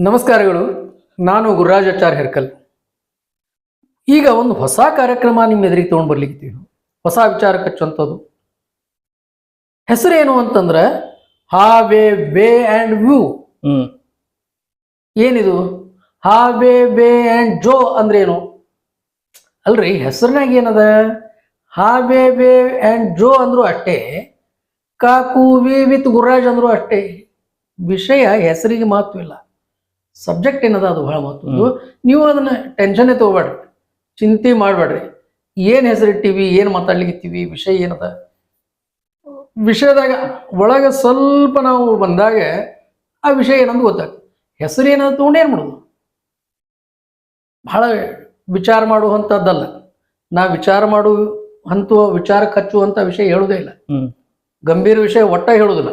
ನಮಸ್ಕಾರಗಳು. ನಾನು ಗುರುರಾಜಾಚಾರ್ಯ ಹೆರ್ಕಲ್. ಈಗ ಒಂದು ಹೊಸ ಕಾರ್ಯಕ್ರಮ ನಿಮ್ಮ ಎದುರಿಗೆ ತೊಗೊಂಡು ಬರ್ಲಿಕ್ಕೆ ಹೊಸ ವಿಚಾರ ಕಚ್ಚುವಂಥದ್ದು. ಹೆಸರೇನು ಅಂತಂದ್ರೆ ಹಾ ವೇ ವೇ ಆ್ಯಂಡ್ ವ್ಯೂ. ಹ್ಞೂ ಏನಿದು? ಹಾ ವೇ ವೇ ಆ್ಯಂಡ್ ಜೋ ಅಂದ್ರೇನು? ಅಲ್ರಿ ಹೆಸರಿನಾಗ ಏನದ? ಹಾ ವೇ ವೇ ಆ್ಯಂಡ್ ಜೋ ಅಂದ್ರು ಅಷ್ಟೇ. ಕಾಕು ವಿ ವಿತ್ ಗುರುರಾಜ್ ಅಂದ್ರು ಅಷ್ಟೇ. ವಿಷಯ ಹೆಸರಿಗೆ ಮಹತ್ವ ಇಲ್ಲ. ಸಬ್ಜೆಕ್ಟ್ ಏನದ ಅದು ಬಹಳ ಮಹತ್ವದ್ದು. ನೀವು ಅದನ್ನ ಟೆನ್ಷನ್ನೇ ತಗೋಬೇಡ್ರಿ ಚಿಂತೆ ಮಾಡಬೇಡ್ರಿ. ಏನು ಹೆಸರಿಟ್ಟಿವಿ ಏನು ಮಾತಾಡ್ಲಿಕ್ಕಿತ್ತೀವಿ ವಿಷಯ ಏನದ? ವಿಷಯದಾಗ ಒಳಗೆ ಸ್ವಲ್ಪ ನಾವು ಬಂದಾಗ ಆ ವಿಷಯ ಏನಂದು ಗೊತ್ತಾಗ್ತದೆ. ಹೆಸರು ಏನದ ತಗೊಂಡು ಏನು ಮಾಡೋದು? ಬಹಳ ವಿಚಾರ ಮಾಡುವಂಥದ್ದಲ್ಲ ನಾ ವಿಚಾರ ಮಾಡು ಹಂತ ವಿಚಾರಕ್ಕೆ ಹಚ್ಚುವಂಥ ವಿಷಯ ಹೇಳುವುದೇ ಇಲ್ಲ. ಗಂಭೀರ ವಿಷಯ ಒಟ್ಟ ಹೇಳುದಿಲ್ಲ.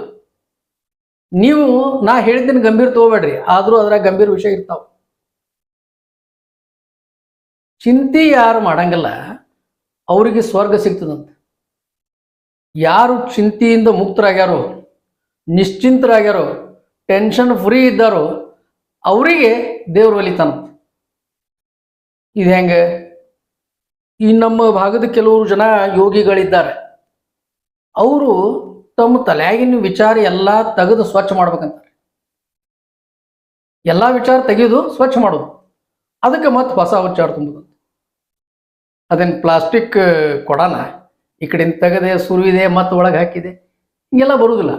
ನೀವು ನಾ ಹೇಳಿದ್ದೀನಿ ಗಂಭೀರ ತಗೋಬೇಡ್ರಿ, ಆದ್ರೂ ಅದ್ರಾಗ ಗಂಭೀರ ವಿಷಯ ಇರ್ತಾವ. ಚಿಂತೆ ಯಾರು ಮಾಡಂಗಿಲ್ಲ, ಅವರಿಗೆ ಸ್ವರ್ಗ ಸಿಗ್ತದಂತ. ಯಾರು ಚಿಂತೆಯಿಂದ ಮುಕ್ತರಾಗ್ಯಾರೋ, ನಿಶ್ಚಿಂತರಾಗ್ಯಾರೋ, ಟೆನ್ಷನ್ ಫ್ರೀ ಇದ್ದಾರೋ, ಅವರಿಗೆ ದೇವ್ರ ಒಲಿತಾನಂತ. ಇದು ಹೆಂಗೆ? ಈ ನಮ್ಮ ಭಾಗದ ಕೆಲವರು ಜನ ಯೋಗಿಗಳಿದ್ದಾರೆ. ಅವರು ತಮ್ಮ ತಲೆಯಾಗಿನ ವಿಚಾರ ಎಲ್ಲ ತೆಗೆದು ಸ್ವಚ್ಛ ಮಾಡ್ಬೇಕಂತಾರೆ. ಎಲ್ಲ ವಿಚಾರ ತೆಗೆದು ಸ್ವಚ್ಛ ಮಾಡೋದು. ಅದಕ್ಕೆ ಮತ್ತೆ ಹೊಸ ವಿಚಾರ ತುಂಬೋದು. ಅದೇನು ಪ್ಲಾಸ್ಟಿಕ್ ಕೊಡನ ಈ ಕಡೆಯಿಂದ ತೆಗೆದೆ ಸುರುವಿದೆ ಮತ್ತೆ ಒಳಗೆ ಹಾಕಿದೆ. ಹಿಂಗೆಲ್ಲ ಬರುವುದಿಲ್ಲ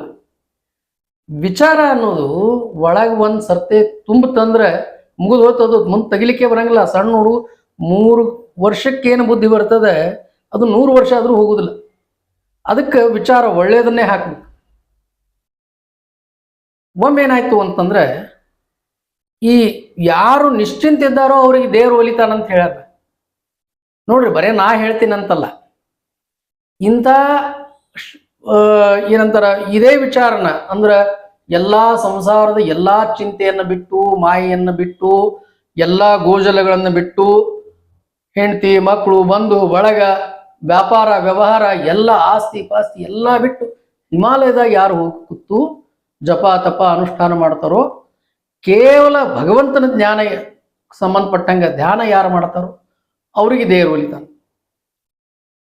ವಿಚಾರ ಅನ್ನೋದು ಒಳಗೆ ಒಂದು ಸರ್ತೆ ತುಂಬತಂದ್ರೆ ಮುಗಿದು ಹೋಗ್ತದ ಮುಂದೆ ತೆಗಿಲಿಕ್ಕೆ ಬರಂಗಿಲ್ಲ. ಸಣ್ಣ ಹುಡುಗ ಮೂರು ವರ್ಷಕ್ಕೆ ಏನು ಬುದ್ಧಿ ಬರ್ತದೆ, ಅದು ನೂರು ವರ್ಷ ಆದರೂ ಹೋಗುದಿಲ್ಲ. ಅದಕ್ಕೆ ವಿಚಾರ ಒಳ್ಳೆಯದನ್ನೇ ಹಾಕ್ಬೇಕು. ಒಮ್ಮೆ ಏನಾಯ್ತು ಅಂತಂದ್ರೆ, ಈ ಯಾರು ನಿಶ್ಚಿಂತ ಇದ್ದಾರೋ ಅವ್ರಿಗೆ ದೇವ್ರು ಒಲಿತಾನಂತ ಹೇಳ್ಯಾರ ನೋಡ್ರಿ, ಬರೇ ನಾ ಹೇಳ್ತೀನಂತಲ್ಲ. ಇಂಥ ಏನಂತಾರ, ಇದೇ ವಿಚಾರನ, ಅಂದ್ರ ಎಲ್ಲಾ ಸಂಸಾರದ ಎಲ್ಲಾ ಚಿಂತೆಯನ್ನ ಬಿಟ್ಟು, ಮಾಯೆಯನ್ನ ಬಿಟ್ಟು, ಎಲ್ಲಾ ಗೋಜಲಗಳನ್ನ ಬಿಟ್ಟು, ಹೆಂಡತಿ ಮಕ್ಕಳು ಬಂಧು, ಬಳಗ ವ್ಯಾಪಾರ, ವ್ಯವಹಾರ, ಎಲ್ಲ ಆಸ್ತಿ ಪಾಸ್ತಿ ಎಲ್ಲ ಬಿಟ್ಟು ಹಿಮಾಲಯದಾಗ ಯಾರು ಹೋಗಿ ಕೂತು ಜಪ, ತಪ ಅನುಷ್ಠಾನ ಮಾಡ್ತಾರೋ, ಕೇವಲ ಭಗವಂತನ ಜ್ಞಾನ ಸಂಬಂಧಪಟ್ಟಂಗೆ ಧ್ಯಾನ ಯಾರು ಮಾಡ್ತಾರೋ, ಅವರಿಗೆ ದೇವರು ಒಲಿತಾನೆ.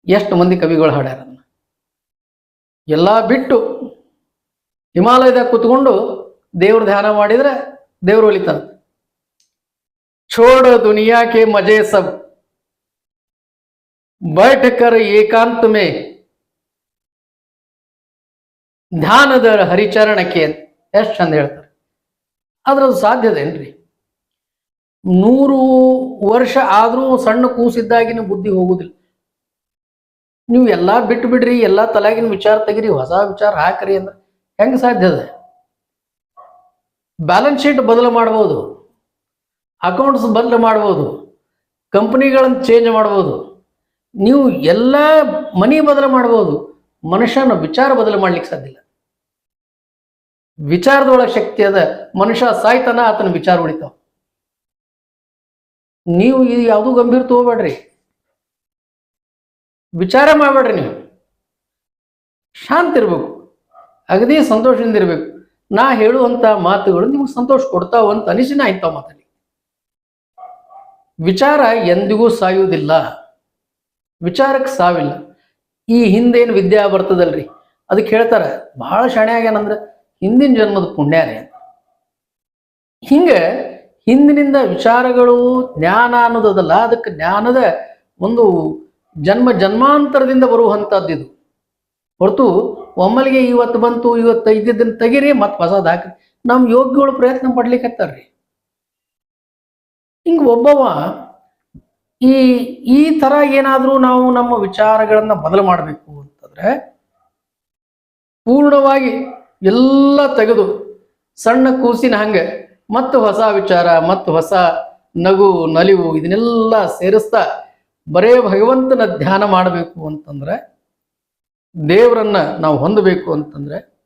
ಎಷ್ಟು ಮಂದಿ ಕವಿಗಳು ಹಾಡ್ಯಾರ ಎಲ್ಲ ಬಿಟ್ಟು ಹಿಮಾಲಯದಾಗ ಕೂತ್ಕೊಂಡು ದೇವ್ರ ಧ್ಯಾನ ಮಾಡಿದರೆ ದೇವ್ರು ಒಲಿತಾನೆ ಛೋಡ ದುನಿಯಾಕೆ ಮಜೆ ಸಬ್. बैठ कर एकांत में ಧ್ಯಾನದ ಹರಿಚರಣಕ್ಕೆ ಎಷ್ಟು ಚಂದ ಹೇಳ್ತಾರೆ ಆದ್ರೆ ಅದು ಸಾಧ್ಯದೇನ್ರಿ ನೂರು ವರ್ಷ ಆದ್ರೂ ಸಣ್ಣ ಕೂಸಿದ್ದಾಗಿನ ಬುದ್ಧಿ ಹೋಗುದಿಲ್ಲ ನೀವು ಎಲ್ಲಾ ಬಿಟ್ಟು ಬಿಡ್ರಿ ಎಲ್ಲಾ ತಲೆಗಿನ ವಿಚಾರ ತೆಗಿರಿ ಹೊಸ ವಿಚಾರ ಹಾಕ್ರಿ ಅಂದ್ರೆ ಹೆಂಗ್ ಸಾಧ್ಯ ಅದ ಬ್ಯಾಲೆನ್ಸ್ ಶೀಟ್ ಬದಲು ಮಾಡ್ಬೋದು ಅಕೌಂಟ್ಸ್ ಬದಲು ಮಾಡ್ಬೋದು ಕಂಪ್ನಿಗಳನ್ನು ಚೇಂಜ್ ಮಾಡ್ಬೋದು ನೀವು ಎಲ್ಲ ಮನಿ ಬದಲು ಮಾಡ್ಬೋದು, ಮನುಷ್ಯನ ವಿಚಾರ ಬದಲು ಮಾಡ್ಲಿಕ್ಕೆ ಸಾಧ್ಯ ವಿಚಾರದೊಳಗೆ ಶಕ್ತಿ ಅದ, ಮನುಷ್ಯ ಸಾಯ್ತಾನ, ಆತನ ವಿಚಾರ ಉಳಿತಾವ. ನೀವು ಇದು ಯಾವುದು ಗಂಭೀರ ತಗೋಬೇಡ್ರಿ. ವಿಚಾರ ಮಾಡಬೇಡ್ರಿ ನೀವು. ಶಾಂತ ಇರಬೇಕು. ಅಗದಿ ಸಂತೋಷದಿಂದ ಇರ್ಬೇಕು. ನಾ ಹೇಳುವಂತ ಮಾತುಗಳು ನಿಮ್ಗೆ ಸಂತೋಷ ಕೊಡ್ತಾವ ಅಂತ ಅನಿಸಿನ ಆಯ್ತಾವ ಮಾತಲ್ಲಿ. ವಿಚಾರ ಎಂದಿಗೂ ಸಾಯುವುದಿಲ್ಲ. ವಿಚಾರಕ್ಕೆ ಸಾವಿಲ್ಲ. ಈ ಹಿಂದೇನು ವಿದ್ಯಾ ಬರ್ತದಲ್ರಿ? ಅದಕ್ಕೆ ಹೇಳ್ತಾರೆ ಬಹಳ ಶಾಣೆ ಆಗ್ಯಾನಂದ್ರೆ ಹಿಂದಿನ ಜನ್ಮದ ಪುಣ್ಯ ರೀ ಹಿಂಗೆ ಹಿಂದಿನಿಂದ ವಿಚಾರಗಳು ಜ್ಞಾನ ಅನ್ನೋದಲ್ಲ ಅದಕ್ಕೆ ಜ್ಞಾನದ ಒಂದು ಜನ್ಮ ಜನ್ಮಾಂತರದಿಂದ ಬರುವಂಥದ್ದಿದು ಹೊರತು ಒಮ್ಮಲಿಗೆ ಇವತ್ತು ಬಂತು, ಇವತ್ತು ಇದ್ದಿದ್ದನ್ನ ತೆಗಿರಿ, ಮತ್ತೆ ಹೊಸದು ಹಾಕ್ರಿ ನಮ್ಮ ಯೋಗ್ಯಗಳು ಪ್ರಯತ್ನ ಪಡ್ಲಿಕ್ಕತ್ತಾರ್ರಿ ಹಿಂಗೆ ಒಬ್ಬವ ಈ ಈ ತರ ಏನಾದರೂ ನಾವು ನಮ್ಮ ವಿಚಾರಗಳನ್ನ ಬದಲು ಮಾಡಬೇಕು ಅಂತಂದ್ರೆ ಪೂರ್ಣವಾಗಿ ಎಲ್ಲ ತೆಗೆದು ಸಣ್ಣ ಕೂಸಿನ ಹಂಗೆ ಮತ್ತು ಹೊಸ ವಿಚಾರ ಮತ್ತು ಹೊಸ ನಗು, ನಲಿವು ಇದನ್ನೆಲ್ಲ ಸೇರಿಸ್ತಾ ಬರೇ ಭಗವಂತನ ಧ್ಯಾನ ಮಾಡಬೇಕು ಅಂತಂದ್ರೆ ದೇವರನ್ನ ನಾವು ಹೊಂದಬೇಕು ಅಂತಂದ್ರೆ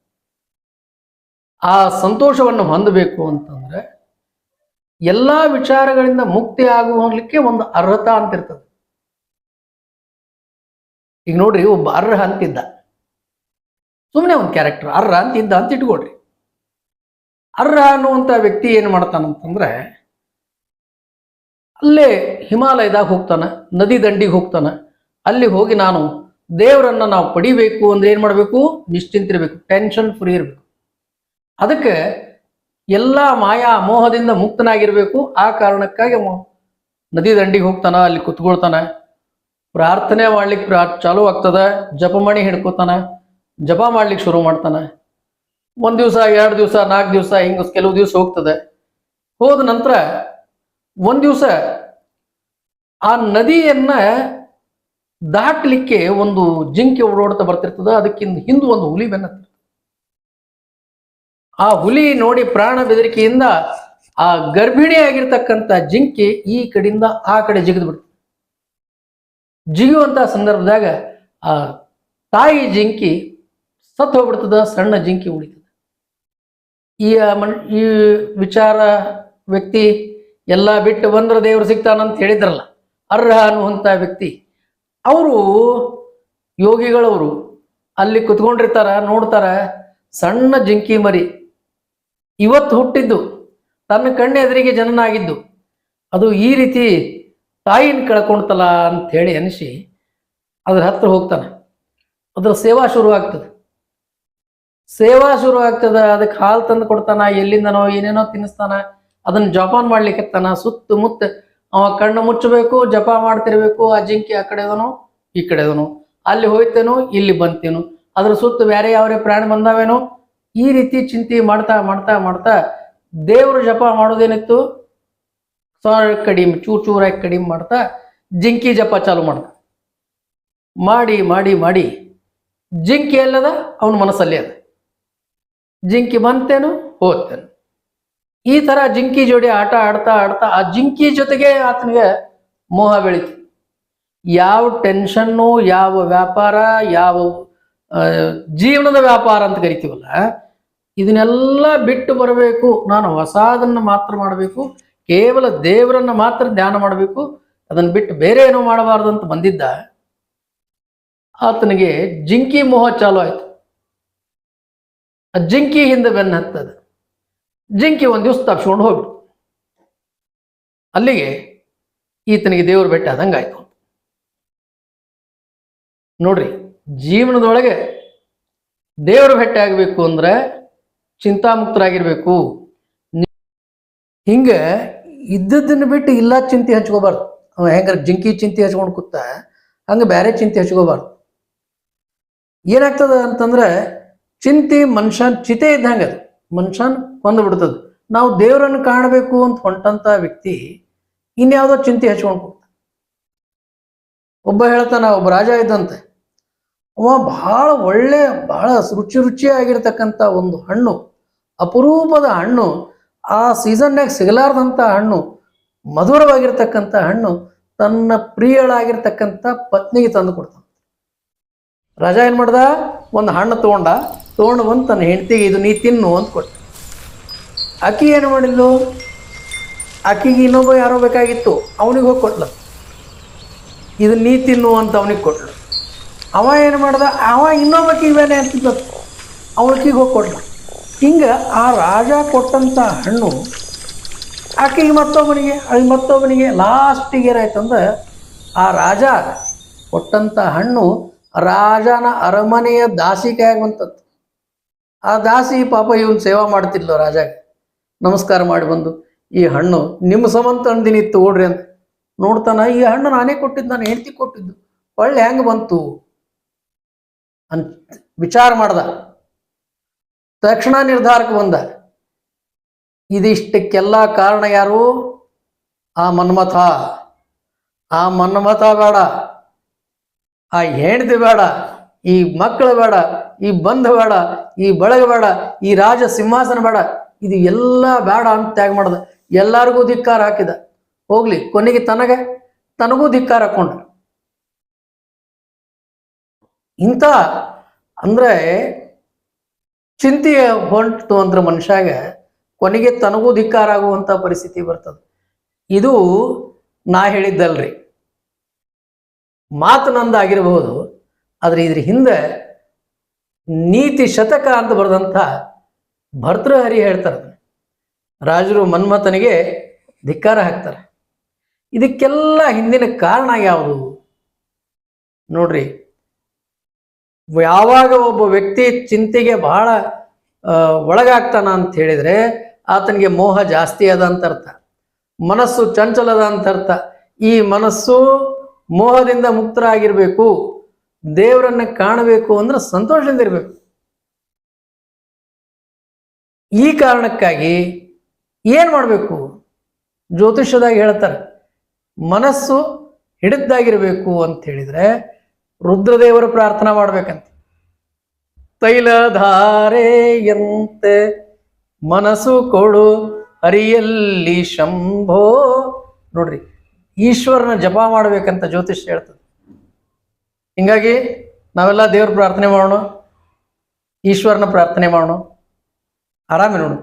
ಆ ಸಂತೋಷವನ್ನು ಹೊಂದಬೇಕು ಅಂತಂದ್ರೆ ಎಲ್ಲಾ ವಿಚಾರಗಳಿಂದ ಮುಕ್ತಿ ಆಗುವಲಿಕ್ಕೆ ಒಂದು ಅರ್ಹತಾ ಅಂತ ಇರ್ತದೆ. ಈಗ ನೋಡ್ರಿ, ಒಬ್ಬ ಅರ್ಹ ಅಂತಿದ್ದ. ಸುಮ್ಮನೆ ಒಂದು ಕ್ಯಾರೆಕ್ಟರ್ ಅರ್ಹ ಅಂತಿದ್ದ ಅಂತ ಇಟ್ಕೊಡ್ರಿ ಅರ್ಹ ಅನ್ನುವಂಥ ವ್ಯಕ್ತಿ ಏನು ಮಾಡ್ತಾನಂತಂದ್ರೆ, ಅಲ್ಲೇ ಹಿಮಾಲಯದಾಗ ಹೋಗ್ತಾನೆ, ನದಿ ದಂಡಿಗೆ ಹೋಗ್ತಾನ. ಅಲ್ಲಿ ಹೋಗಿ ನಾನು ದೇವರನ್ನ ನಾವು ಪಡಿಬೇಕು ಅಂದ್ರೆ ಏನು ಮಾಡಬೇಕು? ನಿಶ್ಚಿಂತಿರ್ಬೇಕು ಟೆನ್ಷನ್ ಫ್ರೀ ಇರಬೇಕು. ಅದಕ್ಕೆ ಎಲ್ಲ ಮಾಯಾ ಮೋಹದಿಂದ ಮುಕ್ತನಾಗಿರ್ಬೇಕು. ಆ ಕಾರಣಕ್ಕಾಗಿ ನದಿ ದಂಡಿಗೆ ಹೋಗ್ತಾನ, ಅಲ್ಲಿ ಕುತ್ಕೊಳ್ತಾನ. ಪ್ರಾರ್ಥನೆ ಮಾಡ್ಲಿಕ್ಕೆ ಪ್ರಾ, ಚಾಲು ಆಗ್ತದ ಜಪಮಣಿ ಹಿಡ್ಕೋತಾನ, ಜಪ ಮಾಡ್ಲಿಕ್ಕೆ ಶುರು ಮಾಡ್ತಾನ. ಒಂದ್ ದಿವಸ, ಎರಡು ದಿವಸ, ನಾಲ್ಕು ದಿವಸ, ಹಿಂಗ ಕೆಲವು ದಿವಸ ಹೋಗ್ತದೆ. ಹೋದ ನಂತರ ಒಂದ್ ದಿವಸ ಆ ನದಿಯನ್ನ ದಾಟಲಿಕ್ಕೆ ಒಂದು ಜಿಂಕೆ ಓಡಾಡ್ತಾ ಬರ್ತಿರ್ತದ. ಅದಕ್ಕಿಂತ ಹಿಂದೆ ಒಂದು ಹುಲಿ ಬೆನ್ನತ್ತ. ಆ ಹುಲಿ ನೋಡಿ ಪ್ರಾಣ ಬೆದರಿಕೆಯಿಂದ ಆ ಗರ್ಭಿಣಿ ಆಗಿರ್ತಕ್ಕಂಥ ಜಿಂಕೆ ಈ ಕಡೆಯಿಂದ ಆ ಕಡೆ ಜಿಗಿದು ಬಿಡ್ತು ಜಿಗಿಯುವಂತಹ ಸಂದರ್ಭದಾಗ ಆ ತಾಯಿ ಜಿಂಕಿ ಸತ್ತು ಹೋಗ್ಬಿಡ್ತದ, ಸಣ್ಣ ಜಿಂಕಿ ಉಳಿತದ. ಈ ಮನ್, ಈ ವಿಚಾರ ವ್ಯಕ್ತಿ ಎಲ್ಲ ಬಿಟ್ಟು ಬಂದ್ರೆ ದೇವರು ಸಿಗ್ತಾನಂತ ಹೇಳಿದ್ರಲ್ಲ, ಅರ್ಹ ಅನ್ನುವಂಥ ವ್ಯಕ್ತಿ, ಅವರು ಯೋಗಿಗಳವರು ಅಲ್ಲಿ ಕುತ್ಕೊಂಡಿರ್ತಾರ, ನೋಡ್ತಾರ, ಸಣ್ಣ ಜಿಂಕಿ ಮರಿ ಇವತ್ತು ಹುಟ್ಟಿದ್ದು, ತನ್ನ ಕಣ್ಣ ಎದುರಿಗೆ ಜನನಾಗಿದ್ದು, ಅದು ಈ ರೀತಿ ತಾಯಿನ ಕಳ್ಕೊಂಡ್ತಲ್ಲ ಅಂತ ಹೇಳಿ ಅನಿಸಿ ಅದ್ರ ಹತ್ರ ಹೋಗ್ತಾನೆ. ಅದ್ರ ಸೇವಾ ಶುರು ಆಗ್ತದೆ. ಸೇವಾ ಶುರು ಆಗ್ತದೆ, ಅದಕ್ಕೆ ಹಾಲು ತಂದು ಕೊಡ್ತಾನ, ಎಲ್ಲಿಂದನೋ ಏನೇನೋ ತಿನ್ನಿಸ್ತಾನ, ಅದನ್ನ ಜಪಾನ್ ಮಾಡ್ಲಿಕ್ಕೆ ಸುತ್ತ ಮುತ್ತ, ಅವ ಕಣ್ಣು ಮುಚ್ಚಬೇಕು, ಜಪ ಮಾಡ್ತಿರ್ಬೇಕು, ಆ ಜಿಂಕೆ ಆ ಕಡೆದನು ಈ ಕಡೆದನು ಅಲ್ಲಿ ಹೋಯ್ತೇನೋ, ಇಲ್ಲಿ ಬಂತೇನು, ಅದ್ರ ಸುತ್ತ ಬೇರೆ ಯಾವ್ರೆ ಪ್ರಾಣಿ ಬಂದಾವೇನೋ ಈ ರೀತಿ ಚಿಂತೆ ಮಾಡ್ತಾ ಮಾಡ್ತಾ ಮಾಡ್ತಾ ದೇವರು ಜಪ ಮಾಡೋದೇನಿತ್ತು? ಸ್ವಲ್ಪ ಕಡಿಮೆ, ಚೂರು ಚೂರಾಗಿ ಕಡಿಮೆ ಮಾಡ್ತಾ ಜಿಂಕಿ ಜಪ ಚಾಲು ಮಾಡ್ದ. ಮಾಡಿ ಮಾಡಿ ಮಾಡಿ ಜಿಂಕಿ ಅಲ್ಲದ ಅವನ ಮನಸ್ಸಲ್ಲಿ ಅದ. ಜಿಂಕಿ ಬಂತೇನು? ಹೋಗ್ತೇನು ಈ ತರ ಜಿಂಕಿ ಜೋಡಿ ಆಟ, ಆಡ್ತಾ ಆಡ್ತಾ ಆ ಜಿಂಕಿ ಜೊತೆಗೆ ಆತನಿಗೆ ಮೋಹ ಬೆಳೀತು. ಯಾವ ಟೆನ್ಷನ್ನು, ಯಾವ ವ್ಯಾಪಾರ, ಯಾವ ಜೀವನದ ವ್ಯಾಪಾರ ಅಂತ ಕರಿತೀವಲ್ಲ, ಇದನ್ನೆಲ್ಲ ಬಿಟ್ಟು ಬರಬೇಕು. ನಾನು ಹೊಸದನ್ನು ಮಾತ್ರ ಮಾಡಬೇಕು. ಕೇವಲ ದೇವರನ್ನ ಮಾತ್ರ ಧ್ಯಾನ ಮಾಡಬೇಕು. ಅದನ್ನು ಬಿಟ್ಟು ಬೇರೆ ಏನೋ ಮಾಡಬಾರ್ದು ಅಂತ ಬಂದಿದ್ದ, ಆತನಿಗೆ ಜಿಂಕಿ ಮೋಹ ಚಾಲು ಆಯ್ತು. ಆ ಜಿಂಕಿ ಹಿಂದೆ ಬೆನ್ನ ಹತ್ತದ. ಜಿಂಕಿ ಒಂದು ದಿವಸ ತಪ್ಸ್ಕೊಂಡು ಹೋಗ್ಬಿಟ್ಟು. ಅಲ್ಲಿಗೆ ಈತನಿಗೆ ದೇವರು ಬೆಟ್ಟ ಆದಂಗಾಯ್ತು. ನೋಡ್ರಿ ಜೀವನದೊಳಗೆ ದೇವರು ಭೇಟಿ ಆಗಬೇಕು ಅಂದ್ರೆ ಚಿಂತಾಮುಕ್ತರಾಗಿರ್ಬೇಕು. ಹಿಂಗೆ ಇದ್ದದ್ದನ್ನು ಬಿಟ್ಟು ಇಲ್ಲ ಚಿಂತೆ ಹಚ್ಕೋಬಾರ್ದು. ಅವ ಜಿಂಕಿ ಚಿಂತೆ ಹಚ್ಕೊಂಡು ಕೂತ ಹಂಗೆ ಬೇರೆ ಚಿಂತೆ ಹಚ್ಕೋಬಾರ್ದು. ಏನಾಗ್ತದ ಅಂತಂದ್ರೆ ಚಿಂತೆ ಮನುಷ್ಯನ್ ಚಿತೆ ಇದ್ದಂಗೆ ಅದು. ಮನುಷ್ಯನ್ ಕೊಂದು ಬಿಡ್ತದ. ನಾವು ದೇವರನ್ನು ಕಾಣಬೇಕು ಅಂತ ಹೊಂಟಂತ ವ್ಯಕ್ತಿ ಇನ್ಯಾವುದೋ ಚಿಂತೆ ಹಚ್ಕೊಂಡು ಕೂತ. ಒಬ್ಬ ಹೇಳ್ತಾನ, ಒಬ್ಬ ರಾಜ ಇದ್ದಂತೆ. ಅವ ಬಹಳ ಒಳ್ಳೆ, ಬಹಳ ರುಚಿ ರುಚಿಯಾಗಿರ್ತಕ್ಕಂಥ ಒಂದು ಹಣ್ಣು, ಅಪರೂಪದ ಹಣ್ಣು, ಆ ಸೀಸನ್ನಾಗ ಸಿಗಲಾರ್ದಂಥ ಹಣ್ಣು ಮಧುರವಾಗಿರ್ತಕ್ಕಂಥ ಹಣ್ಣು ತನ್ನ ಪ್ರಿಯಳಾಗಿರ್ತಕ್ಕಂಥ ಪತ್ನಿಗೆ ತಂದು ಕೊಡ್ತಾನೆ. ರಾಜ ಏನು ಮಾಡ್ದ? ಒಂದು ಹಣ್ಣು ತೊಗೊಂಡ ತೊಗೊಂಡು ಬಂದು ತನ್ನ ಹೆಂಡತಿಗೆ ಇದು ನೀ ತಿನ್ನು ಅಂತ ಕೊಟ್ಟ. ಆಕಿ ಏನು ಮಾಡಿದ್ಲು? ಆಕಿಗೆ ಇನ್ನೊಬ್ಬ ಯಾರೋ ಬೇಕಾಗಿತ್ತು, ಅವನಿಗೆ ಹೋಗಿ ಕೊಟ್ಲ. ಇದು ನೀ ತಿನ್ನು ಅಂತ ಅವನಿಗೆ ಕೊಟ್ಲು. ಅವ ಏನು ಮಾಡ್ದ? ಅವ ಇನ್ನೊಬ್ಬಕಿಗೆ ಇವೇನೆ ಅಂತಿದ್ದ ಅವಳಿಗೆ ಹೋಗಿ ಕೊಡ್ಲ ಹಿಂಗೆ ಆ ರಾಜ ಕೊಟ್ಟಂಥ ಹಣ್ಣು ಆಕೆಗೆ ಮತ್ತೊಬ್ಬನಿಗೆ ಅಲ್ಲಿ ಮತ್ತೊಬ್ಬನಿಗೆ ಲಾಸ್ಟಿಗೆ ಏನಾಯ್ತಂದ್ರೆ ಆ ರಾಜ ಕೊಟ್ಟಂಥ ಹಣ್ಣು ರಾಜನ ಅರಮನೆಯ ದಾಸಿಕಾಗಿ ಬಂತದ್ದು ಆ ದಾಸಿ ಪಾಪ ಇವನ್ ಸೇವಾ ಮಾಡ್ತಿದ್ಲು ರಾಜಾಗ. ನಮಸ್ಕಾರ ಮಾಡಿ ಬಂದು, ಈ ಹಣ್ಣು ನಿಮ್ಮ ಸಮಂತ ಅಂದಿನಿತ್ತು ಓಡ್ರಿ ಅಂತ. ನೋಡ್ತಾನ, ಈ ಹಣ್ಣು ನಾನೇ ಕೊಟ್ಟಿದ್ದು, ನಾನು ಹೆಂಡತಿ ಕೊಟ್ಟಿದ್ದು. ಒಳ್ಳೆ ಹೆಂಗೆ ಬಂತು? ಅಂತ ವಿಚಾರ ಮಾಡ್ದ. ತಕ್ಷಣ ನಿರ್ಧಾರಕ್ಕೆ ಬಂದ. ಇದಿಷ್ಟಕ್ಕೆಲ್ಲ ಕಾರಣ ಯಾರು? ಆ ಮನ್ಮಥ. ಆ ಮನ್ಮಥ ಬೇಡ. ಆ ಹೆಂಡತಿ ಬೇಡ. ಈ ಮಕ್ಕಳು ಬೇಡ. ಈ ಬಂಧ ಬೇಡ. ಈ ಬಳಗ ಬೇಡ. ಈ ರಾಜ ಸಿಂಹಾಸನ ಬೇಡ. ಇದು ಎಲ್ಲ ಬೇಡ ಅಂತ ತ್ಯಾಗ ಮಾಡ್ದ. ಎಲ್ಲಾರ್ಗೂ ಧಿಕ್ಕಾರ ಹಾಕಿದ. ಹೋಗ್ಲಿ, ಕೊನೆಗೆ ತನಗೆ, ತನಗೂ ಧಿಕ್ಕಾರ ಹಾಕೊಂಡ. ಇಂಥ, ಅಂದ್ರೆ ಚಿಂತೆ ಹೊಂಟು ಅಂದ್ರೆ ಮನುಷ್ಯಾಗ ಕೊನೆಗೆ ತನಗೂ ಧಿಕ್ಕಾರ ಆಗುವಂಥ ಪರಿಸ್ಥಿತಿ ಬರ್ತದೆ. ಇದು ನಾ ಹೇಳಿದ್ದಲ್ರಿ. ಮಾತು ನಂದಾಗಿರಬಹುದು ಆದರೆ ಇದ್ರ ಹಿಂದೆ ನೀತಿ ಶತಕ ಅಂತ ಬರೆದಂಥ ಭರ್ತೃಹರಿ ಹೇಳ್ತಾರೆ ರಾಜರು ಮನ್ಮಥನಿಗೆ ಧಿಕ್ಕಾರ ಹಾಕ್ತಾರೆ. ಇದಕ್ಕೆಲ್ಲ ಹಿಂದಿನ ಕಾರಣ ಯಾವುದು? ನೋಡ್ರಿ ಯಾವಾಗ ಒಬ್ಬ ವ್ಯಕ್ತಿ ಚಿಂತೆಗೆ ಬಹಳ ಒಳಗಾಗ್ತಾನ ಅಂತ ಹೇಳಿದ್ರೆ ಆತನಿಗೆ ಮೋಹ ಜಾಸ್ತಿ ಅದ ಅಂತ ಅರ್ಥ. ಮನಸ್ಸು ಚಂಚಲದ ಅಂತ ಅರ್ಥ. ಈ ಮನಸ್ಸು ಮೋಹದಿಂದ ಮುಕ್ತರಾಗಿರ್ಬೇಕು, ದೇವರನ್ನ ಕಾಣಬೇಕು ಅಂದ್ರೆ ಸಂತೋಷದಿಂದ ಇರಬೇಕು. ಈ ಕಾರಣಕ್ಕಾಗಿ ಏನ್ ಮಾಡಬೇಕು? ಜ್ಯೋತಿಷ್ಯದಾಗ ಹೇಳ್ತಾರೆ, ಮನಸ್ಸು ಹಿಡಿದಾಗಿರ್ಬೇಕು ಅಂತ ಹೇಳಿದ್ರೆ ರುದ್ರದೇವರ ಪ್ರಾರ್ಥನಾ ಮಾಡ್ಬೇಕಂತ. ತೈಲಧಾರೆಯಂತೆ ಮನಸ್ಸು ಕೊಡು ಹರಿಯಲ್ಲಿ ಶಂಭೋ. ನೋಡ್ರಿ, ಈಶ್ವರನ ಜಪ ಮಾಡ್ಬೇಕಂತ ಜ್ಯೋತಿಷ್ ಹೇಳ್ತದೆ. ಹಿಂಗಾಗಿ ನಾವೆಲ್ಲ ದೇವ್ರ ಪ್ರಾರ್ಥನೆ ಮಾಡೋಣ, ಈಶ್ವರನ ಪ್ರಾರ್ಥನೆ ಮಾಡೋಣ. ಆರಾಮಿ ನೋಡು.